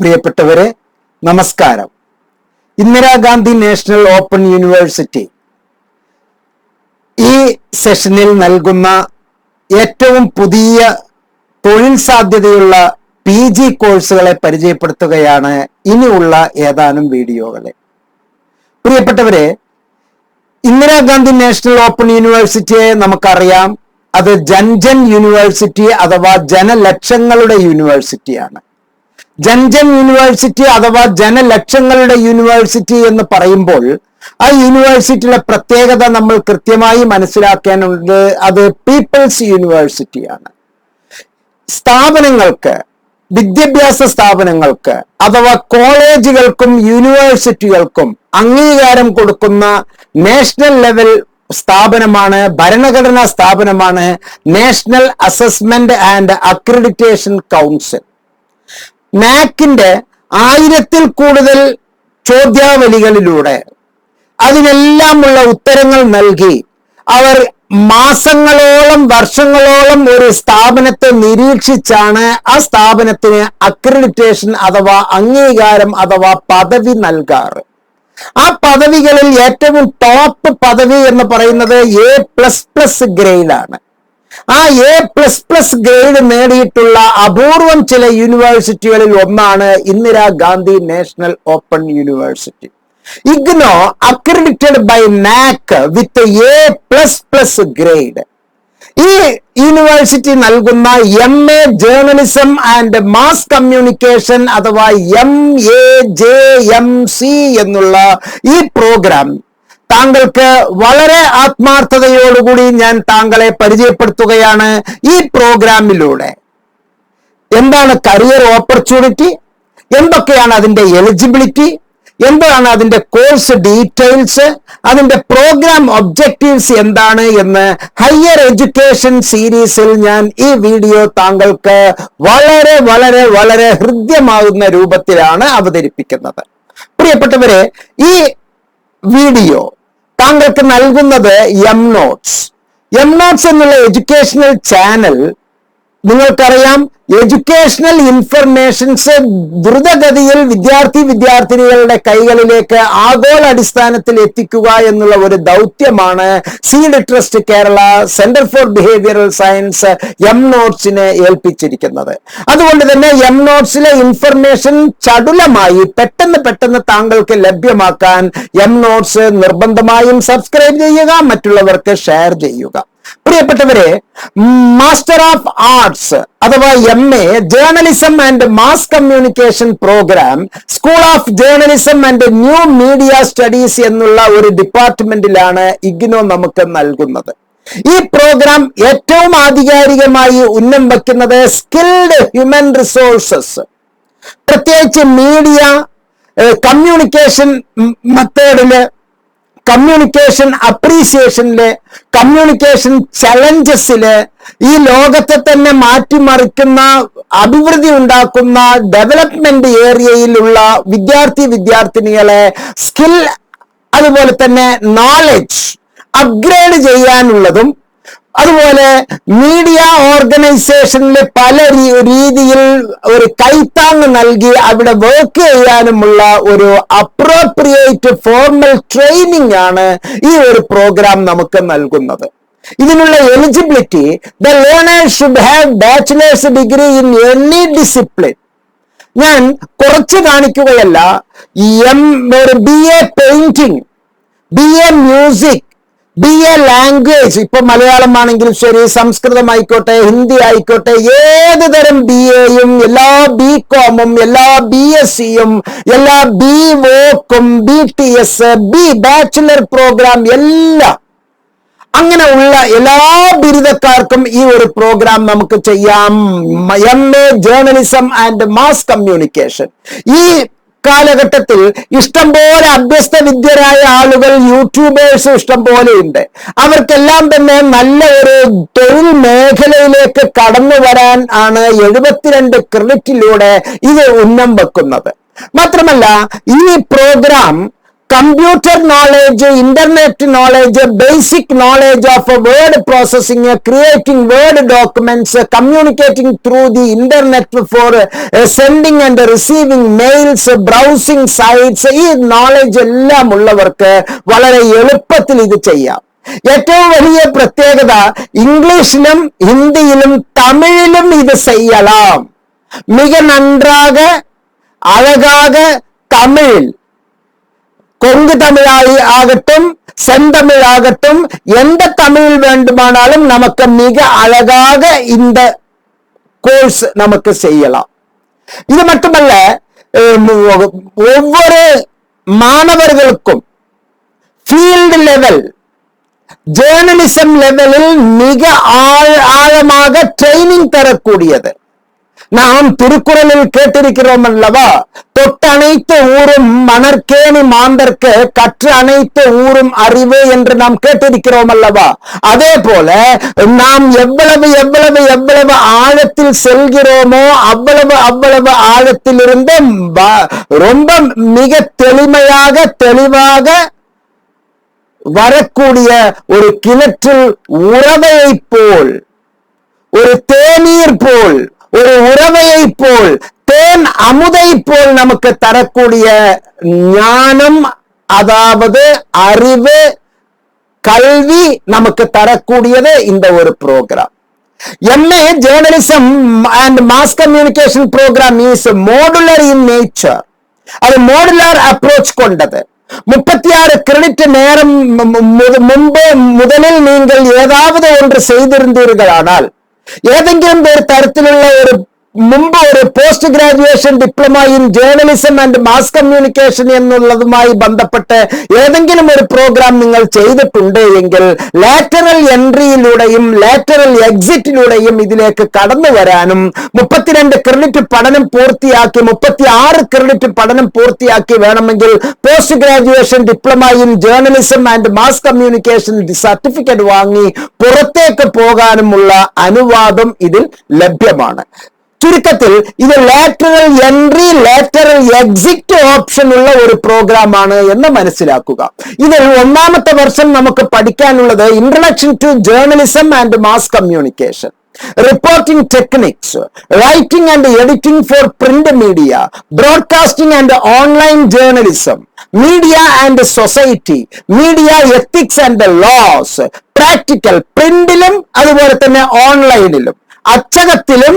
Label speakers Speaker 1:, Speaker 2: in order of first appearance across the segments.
Speaker 1: പ്രിയപ്പെട്ടവരെ നമസ്കാരം. Indira Gandhi national open university ഈ സെഷനിൽ നൽകുന്ന ഏറ്റവും പുതിയ തൊഴിൽ സാധ്യതയുള്ള പി ജി കോഴ്സുകളെ പരിചയപ്പെടുത്തുകയാണ് ഇനിയുള്ള ഏതാനും വീഡിയോകളെ പ്രിയപ്പെട്ടവരെ ഇന്ദിരാഗാന്ധി നാഷണൽ ഓപ്പൺ യൂണിവേഴ്സിറ്റിയെ നമുക്കറിയാം. അത് ജൻജൻ യൂണിവേഴ്സിറ്റി അഥവാ ജനലക്ഷങ്ങളുടെ യൂണിവേഴ്സിറ്റിയാണ്. ജൻജൻ യൂണിവേഴ്സിറ്റി അഥവാ ജനലക്ഷങ്ങളുടെ യൂണിവേഴ്സിറ്റി എന്ന് പറയുമ്പോൾ ആ യൂണിവേഴ്സിറ്റിയുടെ പ്രത്യേകത നമ്മൾ കൃത്യമായി മനസ്സിലാക്കാനുണ്ട് അത് പീപ്പിൾസ് യൂണിവേഴ്സിറ്റിയാണ്. സ്ഥാപനങ്ങൾക്ക് വിദ്യാഭ്യാസ സ്ഥാപനങ്ങൾക്ക് അഥവാ കോളേജുകൾക്കും യൂണിവേഴ്സിറ്റികൾക്കും അംഗീകാരം കൊടുക്കുന്ന നാഷണൽ ലെവൽ സ്ഥാപനമാണ് ഭരണഘടനാ സ്ഥാപനമാണ് national assessment and accreditation council. നാക്കിന്റെ ആയിരത്തിൽ കൂടുതൽ ചോദ്യാവലികളിലൂടെ അതിനെല്ലാമുള്ള ഉത്തരങ്ങൾ നൽകി അവർ മാസങ്ങളോളം വർഷങ്ങളോളം ഒരു സ്ഥാപനത്തെ നിരീക്ഷിച്ചാണ് ആ സ്ഥാപനത്തിന് അക്രഡിറ്റേഷൻ അഥവാ അംഗീകാരം അഥവാ പദവി നൽകാറ്. ആ പദവികളിൽ ഏറ്റവും ടോപ്പ് പദവി എന്ന് പറയുന്നത് എ പ്ലസ് പ്ലസ് ഗ്രേഡാണ് ആ എ പ്ലസ് പ്ലസ് ഗ്രേഡ് നേടിയിട്ടുള്ള അപൂർവം ചില യൂണിവേഴ്സിറ്റികളിൽ ഒന്നാണ് Indira Gandhi national open university IGNOU accredited by NAAC with A plus plus grade ഈ യൂണിവേഴ്സിറ്റി നൽകുന്ന M A journalism and mass communication അഥവാ M A J M C എന്നുള്ള ഈ പ്രോഗ്രാം താങ്കൾക്ക് വളരെ ആത്മാർത്ഥതയോടുകൂടി ഞാൻ താങ്കളെ പരിചയപ്പെടുത്തുകയാണ് ഈ പ്രോഗ്രാമിലൂടെ. എന്താണ് കരിയർ ഓപ്പർച്യൂണിറ്റി എന്തൊക്കെയാണ് അതിന്റെ എലിജിബിലിറ്റി എന്താണ് അതിന്റെ കോഴ്സ് ഡീറ്റെയിൽസ് അതിന്റെ പ്രോഗ്രാം ഒബ്ജക്റ്റീവ്സ് എന്താണ് എന്ന് ഹയർ എഡ്യൂക്കേഷൻ സീരീസിൽ ഞാൻ ഈ വീഡിയോ താങ്കൾക്ക് വളരെ വളരെ വളരെ ഹൃദ്യമാകുന്ന രൂപത്തിലാണ് അവതരിപ്പിക്കുന്നത്. പ്രിയപ്പെട്ടവരെ ഈ വീഡിയോ താങ്കൾക്ക് നൽകുന്നത് എം നോട്ട്സ് എം നോട്ട്സ് എന്നുള്ള എഡ്യൂക്കേഷണൽ ചാനൽ നിങ്ങൾക്കറിയാം എഡ്യൂക്കേഷണൽ ഇൻഫർമേഷൻസ് ദ്രുതഗതിയിൽ വിദ്യാർത്ഥി വിദ്യാർത്ഥിനികളുടെ കൈകളിലേക്ക് ആഗോള അടിസ്ഥാനത്തിൽ എത്തിക്കുക എന്നുള്ള ഒരു ദൗത്യമാണ് seed trust Kerala centre for behavioural science M നോട്ട്സിനെ ഏൽപ്പിച്ചിരിക്കുന്നത്. അതുകൊണ്ട് തന്നെ എം നോട്ട്സിലെ ഇൻഫർമേഷൻ ചടുലമായി പെട്ടെന്ന് പെട്ടെന്ന് താങ്കൾക്ക് ലഭ്യമാക്കാൻ എം നോട്ട്സ് നിർബന്ധമായും സബ്സ്ക്രൈബ് ചെയ്യുക മറ്റുള്ളവർക്ക് ഷെയർ ചെയ്യുക. പ്രിയപ്പെട്ടവരെ മാസ്റ്റർ ഓഫ് ആർട്സ് അഥവാ M A journalism and mass communication programme school of journalism and new media studies എന്നുള്ള ഒരു ഡിപ്പാർട്ട്മെന്റിലാണ് ഇഗ്നോ നമുക്ക് നൽകുന്നത്. ഈ പ്രോഗ്രാം ഏറ്റവും ആധികാരികമായി ഉന്നം വയ്ക്കുന്നത് സ്കിൽഡ് ഹ്യൂമൻ റിസോഴ്സസ് പ്രത്യേകിച്ച് മീഡിയ കമ്മ്യൂണിക്കേഷൻ മെത്തേഡിൽ കമ്മ്യൂണിക്കേഷൻ അപ്രീസിയേഷനിൽ കമ്മ്യൂണിക്കേഷൻ ചലഞ്ചസിൽ ഈ ലോകത്തെ തന്നെ മാറ്റിമറിക്കുന്ന അഭിവൃദ്ധി ഉണ്ടാക്കുന്ന ഡെവലപ്മെന്റ് ഏരിയയിലുള്ള വിദ്യാർത്ഥി വിദ്യാർത്ഥിനികളെ സ്കിൽ അതുപോലെ തന്നെ നോളജ് അപ്ഗ്രേഡ് ചെയ്യാനുള്ളതും അതുപോലെ മീഡിയ ഓർഗനൈസേഷനിൽ പല രീതിയിൽ ഒരു കൈത്താങ് നൽകി അവിടെ വർക്ക് ചെയ്യാനുമുള്ള ഒരു അപ്രോപ്രിയേറ്റ് ഫോർമൽ ട്രെയിനിങ് ആണ് ഈ ഒരു പ്രോഗ്രാം നമുക്ക് നൽകുന്നത്. ഇതിനുള്ള eligibility the learners should have bachelor's degree in any discipline ഞാൻ കുറച്ച് കാണിക്കുകയല്ല എം ഒരു B A painting B A music B A language ഇപ്പൊ മലയാളം ആണെങ്കിലും ശരി സംസ്കൃതം ആയിക്കോട്ടെ ഹിന്ദി ആയിക്കോട്ടെ ഏത് തരം ബി എയും എല്ലാ ബി കോമും എല്ലാ ബി എസ് സിയും എല്ലാ B വോക്കും B T S B bachelor programme എല്ലാം. അങ്ങനെ ഉള്ള എല്ലാ ബിരുദക്കാർക്കും ഈ ഒരു പ്രോഗ്രാം നമുക്ക് ചെയ്യാം. M A journalism and mass communication ഈ കാലഘട്ടത്തിൽ ഇഷ്ടംപോലെ അഭ്യസ്ത വിദ്യരായ ആളുകൾ യൂട്യൂബേഴ്സ് ഇഷ്ടം പോലെ ഉണ്ട്. അവർക്കെല്ലാം തന്നെ നല്ല ഒരു തൊഴിൽ മേഖലയിലേക്ക് കടന്നു വരാൻ ആണ് എഴുപത്തിരണ്ട് ക്രെഡിറ്റിലൂടെ ഇത് ഉന്നം വെക്കുന്നത്. മാത്രമല്ല ഈ program computer knowledge internet knowledge basic knowledge of word processing creating word documents communicating through the internet for sending and receiving mails browsing sites ഈ നോളജ് എല്ലാം ഉള്ളവർക്ക് വളരെ എളുപ്പത്തിൽ ഇത് ചെയ്യാം ഏറ്റവും വലിയ പ്രത്യേകത ഇംഗ്ലീഷിലും ഹിന്ദിയിലും തമിഴിലും ഇത് ചെയ്യലാം മിക നന്നാക അഴകാക തമിഴ് கொங்கு தமிழாய் ஆகட்டும் செந்தமிழ் ஆகட்டும் எந்த தமிழ் வேண்டுமானாலும் நமக்கு மிக அழகாக இந்த கோர்ஸ் நமக்கு செய்யலாம். இது மட்டுமல்ல ஒவ்வொரு மாணவர்களுக்கும் ஃபீல்டு லெவல் ஜேர்னலிசம் லெவலில் மிக ஆழ ஆழமாக ட்ரைனிங் தரக்கூடியது. நாம் திருக்குறளில் கேட்டிருக்கிறோம் அல்லவா தொட்டனைத்து ஊரும் மணற்கேணி மாந்தர்க்கு கற்று அனைத்து ஊரும் அறிவு என்று நாம் கேட்டிருக்கிறோம் அல்லவா அதே போல நாம் எவ்வளவு எவ்வளவு எவ்வளவு ஆழத்தில் செல்கிறோமோ அவ்வளவு அவ்வளவு ஆழத்தில் இருந்து ரொம்ப மிக தெளிமையாக தெளிவாக வரக்கூடிய ஒரு கிணற்றில் உறவையைப் போல் ஒரு தேநீர் போல் ஒரு உறவையை போல் தேன் அமுதை போல் நமக்கு தரக்கூடிய ஞானம் அதாவது அறிவு கல்வி நமக்கு தரக்கூடியது இந்த ஒரு program MA journalism and mass communication program is modular in nature அது மோடுலர் அப்ரோச் கொண்டது. முப்பத்தி ஆறு கிரெடிட் நேரம் முன்பு முதலில் நீங்கள் ஏதாவது ஒன்று செய்திருந்தீர்களானால் ഏതെങ്കിലും ഒരു തരത്തിലുള്ള ഒരു മുമ്പ് ഒരു post graduation diploma in journalism and mass communication എന്നുള്ളതുമായി ബന്ധപ്പെട്ട് ഏതെങ്കിലും ഒരു പ്രോഗ്രാം നിങ്ങൾ ചെയ്തിട്ടുണ്ട് എങ്കിൽ ലാറ്ററൽ എൻട്രിയിലൂടെയും ലാറ്ററൽ എക്സിറ്റിലൂടെയും ഇതിലേക്ക് കടന്നു വരാനും മുപ്പത്തിരണ്ട് ക്രെഡിറ്റ് പഠനം പൂർത്തിയാക്കി മുപ്പത്തി ആറ് ക്രെഡിറ്റ് പഠനം പൂർത്തിയാക്കി വേണമെങ്കിൽ post graduation diploma in journalism and mass communication certificate വാങ്ങി പുറത്തേക്ക് പോകാനുമുള്ള അനുവാദം ഇതിൽ ലഭ്യമാണ്. ചുരുക്കത്തിൽ ഇത് lateral entry lateral exit option ഉള്ള ഒരു പ്രോഗ്രാം ആണ് എന്ന് മനസ്സിലാക്കുക. ഇതിൽ ഒന്നാമത്തെ വർഷം നമുക്ക് പഠിക്കാനുള്ളത് introduction to journalism and mass communication reporting techniques writing and editing for print media broadcasting and online journalism media and society media ethics and laws practical പ്രിന്റിലും അതുപോലെ തന്നെ ഓൺലൈനിലും അച്ചകത്തിലും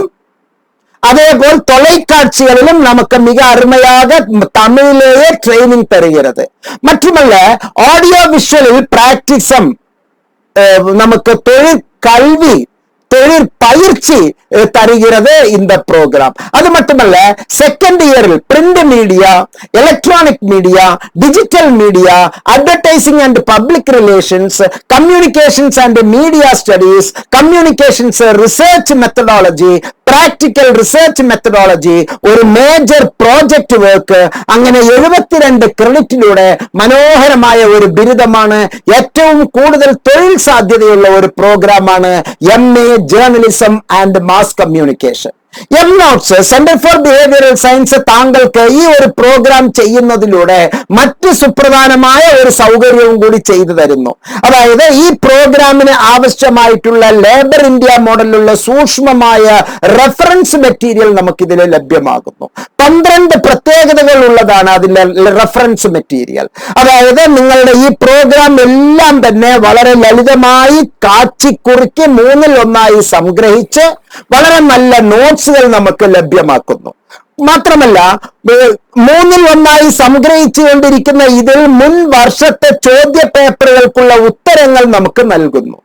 Speaker 1: அதே போல் தொலைக்காட்சிகளிலும் நமக்கு மிக அருமையாக தமிழிலேயே ட்ரைனிங் தருகிறது மட்டுமல்ல ஆடியோ விஷுவலில் பிராக்டிசம் நமக்கு தொழில் கல்வி தொழில் பயிற்சி தருகிறது இந்த ப்ரோக்ராம் அது மட்டுமல்ல செகண்ட் இயரில் print media electronic media digital media advertising and public relations communications and media studies communications research methodology practical research methodology ഒരു മേജർ പ്രോജക്റ്റ് വർക്ക് അങ്ങനെ എഴുപത്തിരണ്ട് ക്രെഡിറ്റിലൂടെ മനോഹരമായ ഒരു ബിരുദമാണ് ഏറ്റവും കൂടുതൽ തൊഴിൽ സാധ്യതയുള്ള ഒരു പ്രോഗ്രാമാണ് M A journalism and mass communication M notes centre for behavioural science താങ്കൾക്ക് ഈ ഒരു പ്രോഗ്രാം ചെയ്യുന്നതിലൂടെ മറ്റ് സുപ്രധാനമായ ഒരു സൗകര്യവും കൂടി ചെയ്തു തരുന്നു. അതായത് ഈ പ്രോഗ്രാമിന് ആവശ്യമായിട്ടുള്ള ലേബർ ഇന്ത്യ മോഡലിലുള്ള സൂക്ഷ്മമായ റെഫറൻസ് മെറ്റീരിയൽ നമുക്കിതിൽ ലഭ്യമാകുന്നു. പന്ത്രണ്ട് പ്രത്യേകതകൾ ഉള്ളതാണ് അതിലെ റെഫറൻസ് മെറ്റീരിയൽ അതായത് നിങ്ങളുടെ ഈ പ്രോഗ്രാം എല്ലാം തന്നെ വളരെ ലളിതമായി കാച്ചിക്കുറുക്കി മൂന്നിൽ ഒന്നായി സംഗ്രഹിച്ച് വളരെ നല്ല നോട്ട്സുകൾ നമുക്ക് ലഭ്യമാക്കുന്നു. മാത്രമല്ല മൂന്നിൽ ഒന്നായി സംഗ്രഹിച്ചുകൊണ്ടിരിക്കുന്ന ഇതിൽ മുൻ വർഷത്തെ ചോദ്യ പേപ്പറുകൾക്കുള്ള ഉത്തരങ്ങൾ നമുക്ക് നൽകുന്നു.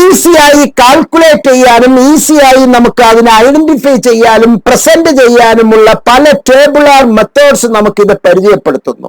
Speaker 1: ഈസിയായി കാൽക്കുലേറ്റ് ചെയ്യാനും ഈസിയായി നമുക്ക് അതിനെ ഐഡന്റിഫൈ ചെയ്യാനും പ്രസന്റ് ചെയ്യാനുമുള്ള പല ടേബിളാർ മെത്തേഡ്സ് നമുക്ക് ഇത് പരിചയപ്പെടുത്തുന്നു.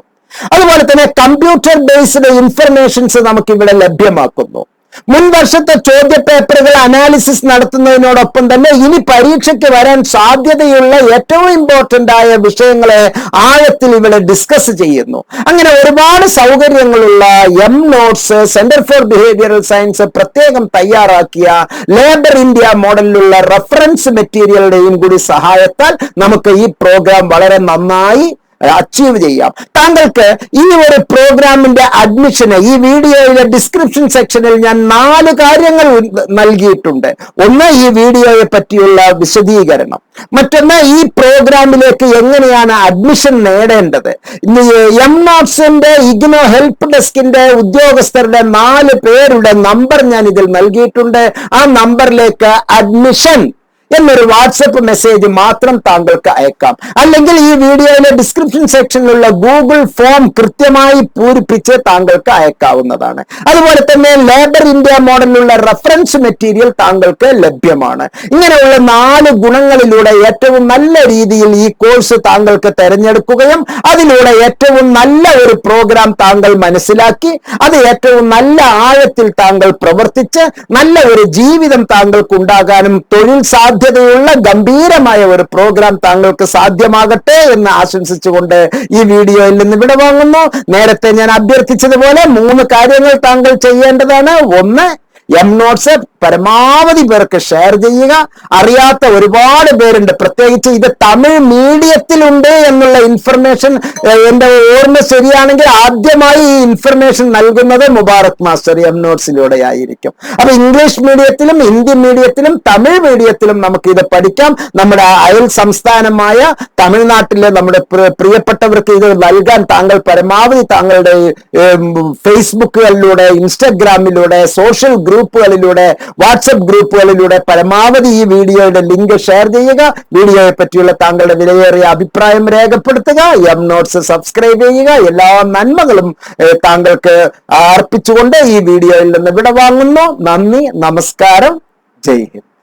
Speaker 1: അതുപോലെ തന്നെ കമ്പ്യൂട്ടർ ബേസ്ഡ് ഇൻഫർമേഷൻസ് നമുക്ക് ഇവിടെ ലഭ്യമാക്കുന്നു. മുൻ വർഷത്തെ ചോദ്യ പേപ്പറുകൾ അനാലിസിസ് നടത്തുന്നതിനോടൊപ്പം തന്നെ ഇനി പരീക്ഷയ്ക്ക് വരാൻ സാധ്യതയുള്ള ഏറ്റവും ഇമ്പോർട്ടന്റ് ആയ വിഷയങ്ങളെ ആഴത്തിൽ ഇവിടെ ഡിസ്കസ് ചെയ്യുന്നു. അങ്ങനെ ഒരുപാട് സൗകര്യങ്ങളുള്ള M notes centre for behavioural science പ്രത്യേകം തയ്യാറാക്കിയ ലേബർ ഇന്ത്യ മോഡലിലുള്ള റെഫറൻസ് മെറ്റീരിയലുടെയും കൂടി സഹായത്താൽ നമുക്ക് ഈ പ്രോഗ്രാം വളരെ നന്നായി അച്ചീവ് ചെയ്യാം. താങ്കൾക്ക് ഈ ഒരു പ്രോഗ്രാമിന്റെ അഡ്മിഷന് ഈ വീഡിയോയിലെ ഡിസ്ക്രിപ്ഷൻ സെക്ഷനിൽ ഞാൻ നാല് കാര്യങ്ങൾ നൽകിയിട്ടുണ്ട്. ഒന്ന് ഈ വീഡിയോയെ പറ്റിയുള്ള വിശദീകരണം. മറ്റൊന്ന് ഈ പ്രോഗ്രാമിലേക്ക് എങ്ങനെയാണ് അഡ്മിഷൻ നേടേണ്ടത്? എം നോട്ട്സിന്റെ ഇഗ്നോ ഹെൽപ്പ് ഡെസ്കിന്റെ ഉദ്യോഗസ്ഥരുടെ നാല് പേരുടെ നമ്പർ ഞാൻ ഇതിൽ നൽകിയിട്ടുണ്ട്. ആ നമ്പറിലേക്ക് അഡ്മിഷൻ എന്നൊരു വാട്സപ്പ് മെസ്സേജ് മാത്രം താങ്കൾക്ക് അയക്കാം. അല്ലെങ്കിൽ ഈ വീഡിയോയിലെ ഡിസ്ക്രിപ്ഷൻ സെക്ഷനിലുള്ള ഗൂഗിൾ ഫോം കൃത്യമായി പൂരിപ്പിച്ച് താങ്കൾക്ക് അയക്കാവുന്നതാണ്. അതുപോലെ തന്നെ ലേബർ ഇന്ത്യ മോഡലിലുള്ള റെഫറൻസ് മെറ്റീരിയൽ താങ്കൾക്ക് ലഭ്യമാണ്. ഇങ്ങനെയുള്ള നാല് ഗുണങ്ങളിലൂടെ ഏറ്റവും നല്ല രീതിയിൽ ഈ കോഴ്സ് താങ്കൾക്ക് തെരഞ്ഞെടുക്കുകയും അതിലൂടെ ഏറ്റവും നല്ല ഒരു പ്രോഗ്രാം താങ്കൾ മനസ്സിലാക്കി അത് ഏറ്റവും നല്ല ആഴത്തിൽ താങ്കൾ പ്രവർത്തിച്ച് നല്ല ഒരു ജീവിതം താങ്കൾക്ക് ഉണ്ടാകാനും തൊഴിൽ സാധ്യതയുള്ള ഗംഭീരമായ ഒരു പ്രോഗ്രാം താങ്കൾക്ക് സാധ്യമാകട്ടെ എന്ന് ആശംസിച്ചുകൊണ്ട് ഈ വീഡിയോയിൽ നിന്ന് വിട വാങ്ങുന്നു നേരത്തെ ഞാൻ അഭ്യർത്ഥിച്ചതുപോലെ മൂന്ന് കാര്യങ്ങൾ താങ്കൾ ചെയ്യേണ്ടതാണ്. ഒന്ന് എം നോട്ട്സ് പരമാവധി പേർക്ക് ഷെയർ ചെയ്യുക. അറിയാത്ത ഒരുപാട് പേരുണ്ട്. പ്രത്യേകിച്ച് ഇത് തമിഴ് മീഡിയത്തിലുണ്ട് എന്നുള്ള ഇൻഫർമേഷൻ എന്റെ ഓർമ്മ ശരിയാണെങ്കിൽ ആദ്യമായി ഈ ഇൻഫർമേഷൻ നൽകുന്നത് മുബാറക് മാസ്റ്റർ എം നോട്ട്സിലൂടെ ആയിരിക്കും. അപ്പൊ ഇംഗ്ലീഷ് മീഡിയത്തിലും ഹിന്ദി മീഡിയത്തിലും തമിഴ് മീഡിയത്തിലും നമുക്ക് ഇത് പഠിക്കാം. നമ്മുടെ അയൽ സംസ്ഥാനമായ തമിഴ്നാട്ടിലെ നമ്മുടെ പ്രിയപ്പെട്ടവർക്ക് ഇത് നൽകാൻ താങ്കൾ പരമാവധി താങ്കളുടെ ഫേസ്ബുക്കുകളിലൂടെ ഇൻസ്റ്റഗ്രാമിലൂടെ സോഷ്യൽ ഗ്രൂപ്പുകളിലൂടെ വാട്സപ്പ് ഗ്രൂപ്പുകളിലൂടെ പരമാവധി ഈ വീഡിയോയുടെ ലിങ്ക് ഷെയർ ചെയ്യുക. വീഡിയോയെ പറ്റിയുള്ള താങ്കളുടെ വിലയേറിയ അഭിപ്രായം രേഖപ്പെടുത്തുക. എം നോട്ട്സ് സബ്സ്ക്രൈബ് ചെയ്യുക. എല്ലാ നന്മകളും താങ്കൾക്ക് അർപ്പിച്ചുകൊണ്ട് ഈ വീഡിയോയിൽ നിന്ന് വിടവാങ്ങുന്നു. നന്ദി നമസ്കാരം. ജയ് ഹിന്ദ്.